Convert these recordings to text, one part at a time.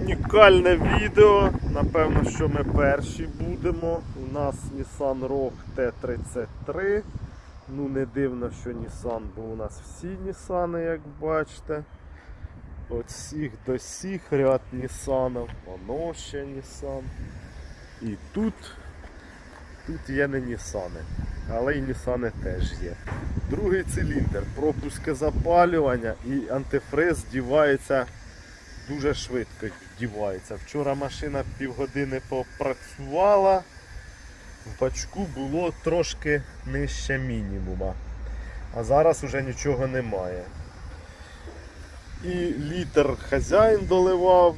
Унікальне відео. Напевно, що ми перші будемо. У нас Nissan Rogue T33. Ну, не дивно, що Nissan, бо у нас всі Nissan, як бачите. От всіх до всіх ряд Nissan. Воно ще Nissan. І тут, тут є не Nissan. Але і Nissan теж є. Другий циліндр, пропуски запалювання і антифриз дівається дуже швидко вдівається. Вчора машина півгодини попрацювала, в бачку було трошки нижче мінімума. А зараз вже нічого немає. І літр хазяїн доливав.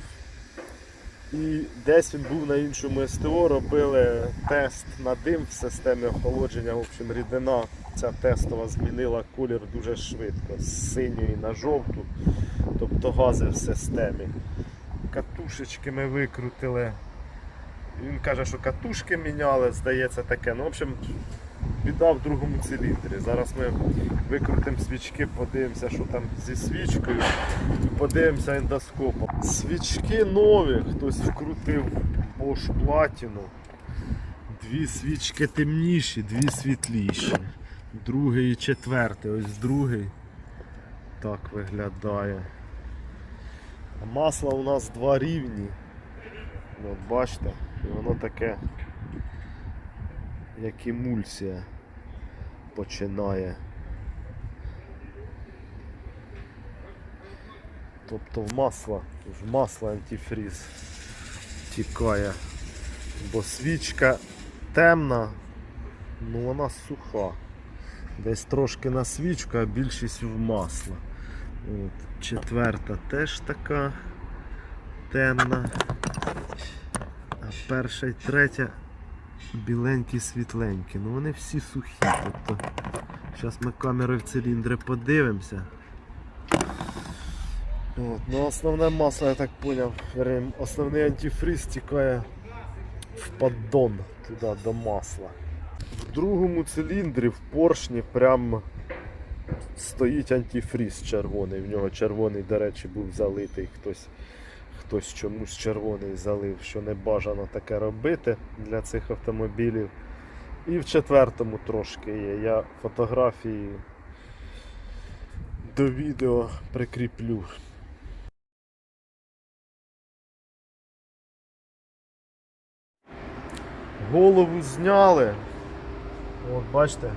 І десь він був на іншому СТО, робили тест на дим в системі охолодження. В общем, рідина ця тестова змінила колір дуже швидко, з синьої на жовту, тобто гази в системі. Катушечки ми викрутили. Він каже, що катушки міняли, здається таке. Ну, в общем, біда в другому циліндрі. Зараз ми викрутимо свічки, подивимося, що там зі свічкою, і подивимося ендоскопом. Свічки нові, хтось вкрутив Bosch Platinum. Дві свічки темніші, дві світліші. Другий і четвертий. Ось другий так виглядає. Масло у нас два рівні. От бачите, і воно таке, як емульсія починає. Тобто в масло, в масло антифріз тікає. Бо свічка темна, ну вона суха. Десь трошки на свічку, а більшість в масло. От, четверта теж така темна. А перша і третя біленькі світленькі. Ну вони всі сухі. Тобто, зараз ми камерою в циліндри подивимося. От, ну основне масло, я так поняв, основний антифриз тікає в поддон туди до масла. В другому циліндрі в поршні прям стоїть антифріз червоний. В нього червоний, до речі, був залитий. Хтось, хтось чомусь червоний залив, що не бажано таке робити для цих автомобілів. І в четвертому трошки є. Я фотографії до відео прикріплю. Голову зняли. От бачите,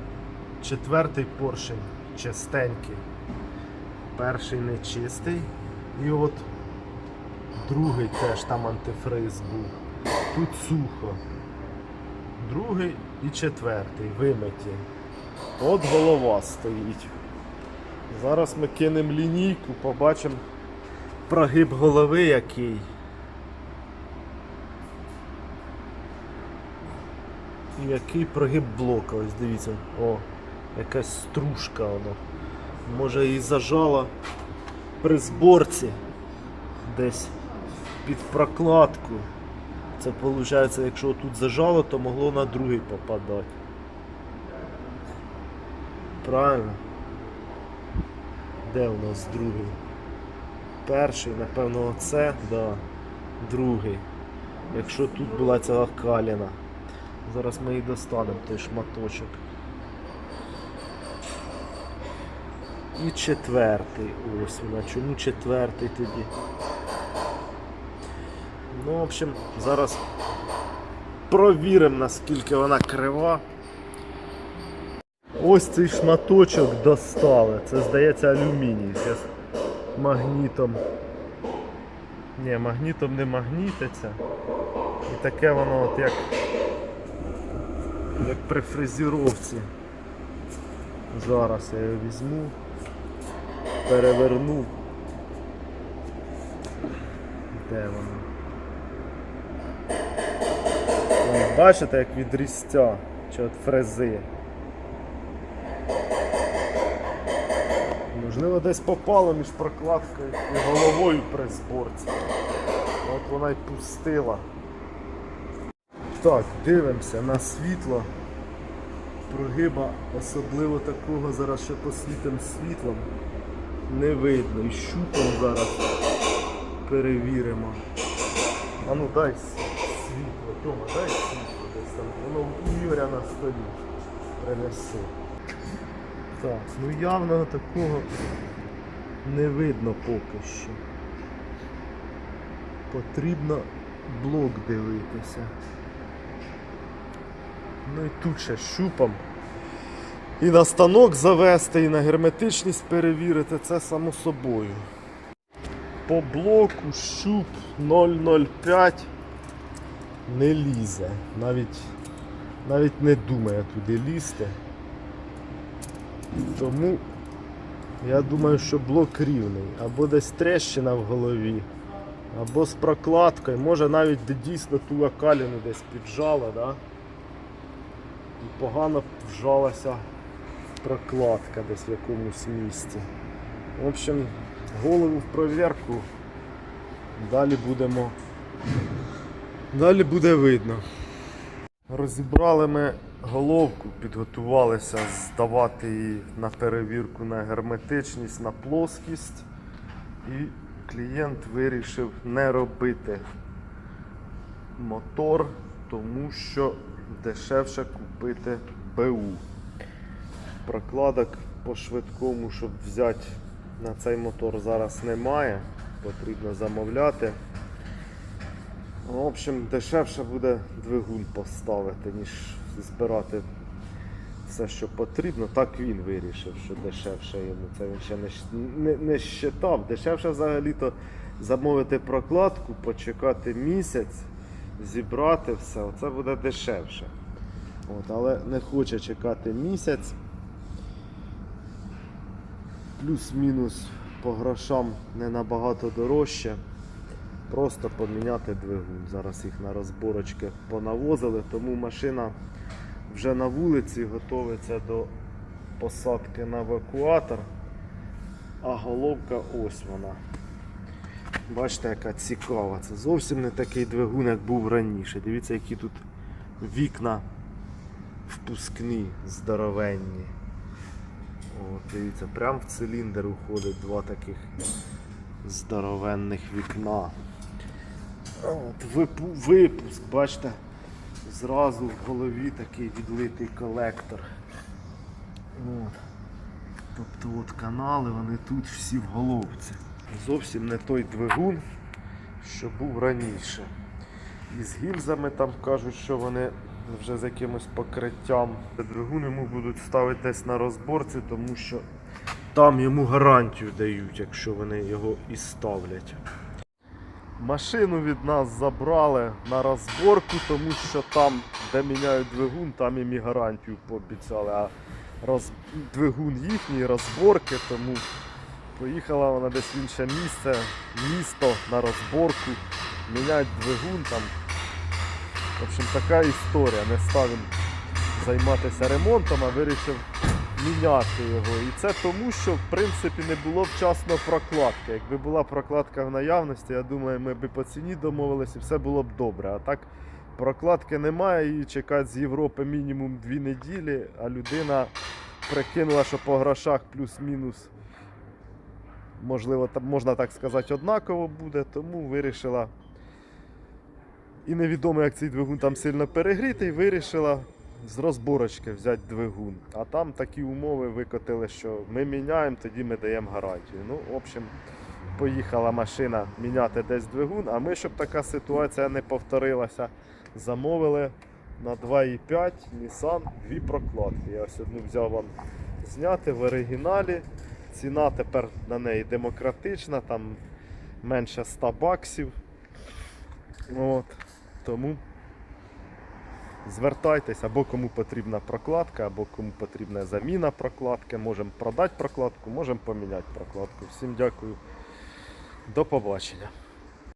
четвертий поршень чистенький. Перший не чистий. І от другий теж там антифриз був. Тут сухо. Другий і четвертий вимиті. От голова стоїть. Зараз ми кинемо лінійку, побачимо прогиб голови який. Який прогиб блока, ось дивіться, о, якась стружка воно. Може її зажала при зборці десь під прокладку. Це виходить, якщо тут зажало, то могло на другий попадати. Правильно? Де у нас другий? Перший, напевно, оце, да. Другий. Якщо тут була ця каліна. Зараз ми її достанемо, той шматочок. І четвертий. Ось вона. Чому четвертий тоді? Ну, в общем, зараз провіримо, наскільки вона крива. Ось цей шматочок достали. Це здається алюміній. Зараз магнітом. Ні, магнітом не магнітиться. І таке воно от як як при фрезеровці. Зараз я його візьму, переверну. Де воно? Бачите, як від різця чи від фрези. Можливо, десь попало між прокладкою і головою при зборці. От вона й пустила. Так, дивимося на світло. Прогиба особливо такого зараз ще посвітим світлом не видно. І щупом зараз перевіримо. А ну дай світло, Тьома, дай світло десь там. Воно у Ігоря на столі. Принеси. Так, ну явного такого не видно поки що. Потрібно блок дивитися. Ну і тут ще щупом. І на станок завести, і на герметичність перевірити, це само собою. По блоку щуп 0,05 не лізе. Навіть, навіть не думає туди лізти. Тому я думаю, що блок рівний. Або десь трещина в голові, або з прокладкою. Може навіть дійсно ту локаліну десь піджала, да? І погано вжалася прокладка десь в якомусь місці. В общем, голову в провірку. Далі будемо. Далі буде видно. Розібрали ми головку, підготувалися здавати її на перевірку на герметичність, на плоскість. І клієнт вирішив не робити мотор, тому що дешевше купити БУ. Прокладок по швидкому, щоб взяти на цей мотор зараз немає. Потрібно замовляти. В общем, дешевше буде двигун поставити, ніж збирати все, що потрібно. Так він вирішив, що дешевше йому. Це він ще не, не, не щитав. Дешевше взагалі-то замовити прокладку, почекати місяць, зібрати все. Оце буде дешевше. От, але не хоче чекати місяць. Плюс-мінус по грошам не набагато дорожче. Просто поміняти двигун. Зараз їх на розборочки понавозили, тому машина вже на вулиці готується до посадки на евакуатор. А головка ось вона. Бачите, яка цікава. Це зовсім не такий двигун, як був раніше. Дивіться, які тут вікна впускні, здоровенні. От, дивіться, прямо в циліндр уходить два таких здоровенних вікна. От, випу- випуск, бачите, зразу в голові такий відлитий колектор. От. Тобто от канали, вони тут всі в головці. Зовсім не той двигун, що був раніше. І з гільзами там кажуть, що вони вже з якимось покриттям. Двигун йому будуть ставити десь на розборці, тому що там йому гарантію дають, якщо вони його і ставлять. Машину від нас забрали на розборку, тому що там, де міняють двигун, там їм і гарантію пообіцяли. А роз... двигун їхній, розборки, тому поїхала вона десь в інше місце, місто на розборку, міняють двигун там. В общем, така історія. Не став він займатися ремонтом, а вирішив міняти його. І це тому, що в принципі не було вчасно прокладки. Якби була прокладка в наявності, я думаю, ми б по ціні домовилися і все було б добре. А так прокладки немає, її чекати з Європи мінімум дві неділі, а людина прикинула, що по грошах плюс-мінус. Можливо, можна так сказати, однаково буде, тому вирішила. І невідомо, як цей двигун там сильно перегрітий, вирішила з розборочки взяти двигун. А там такі умови викотили, що ми міняємо, тоді ми даємо гарантію. Ну, в общем, поїхала машина міняти десь двигун, а ми, щоб така ситуація не повторилася, замовили на 2,5 Nissan дві прокладки. Я ось одну взяв вам зняти в оригіналі. Ціна тепер на неї демократична, там менше 100 баксів. От. Тому звертайтеся, або кому потрібна прокладка, або кому потрібна заміна прокладки. Можемо продати прокладку, можемо поміняти прокладку. Всім дякую. До побачення.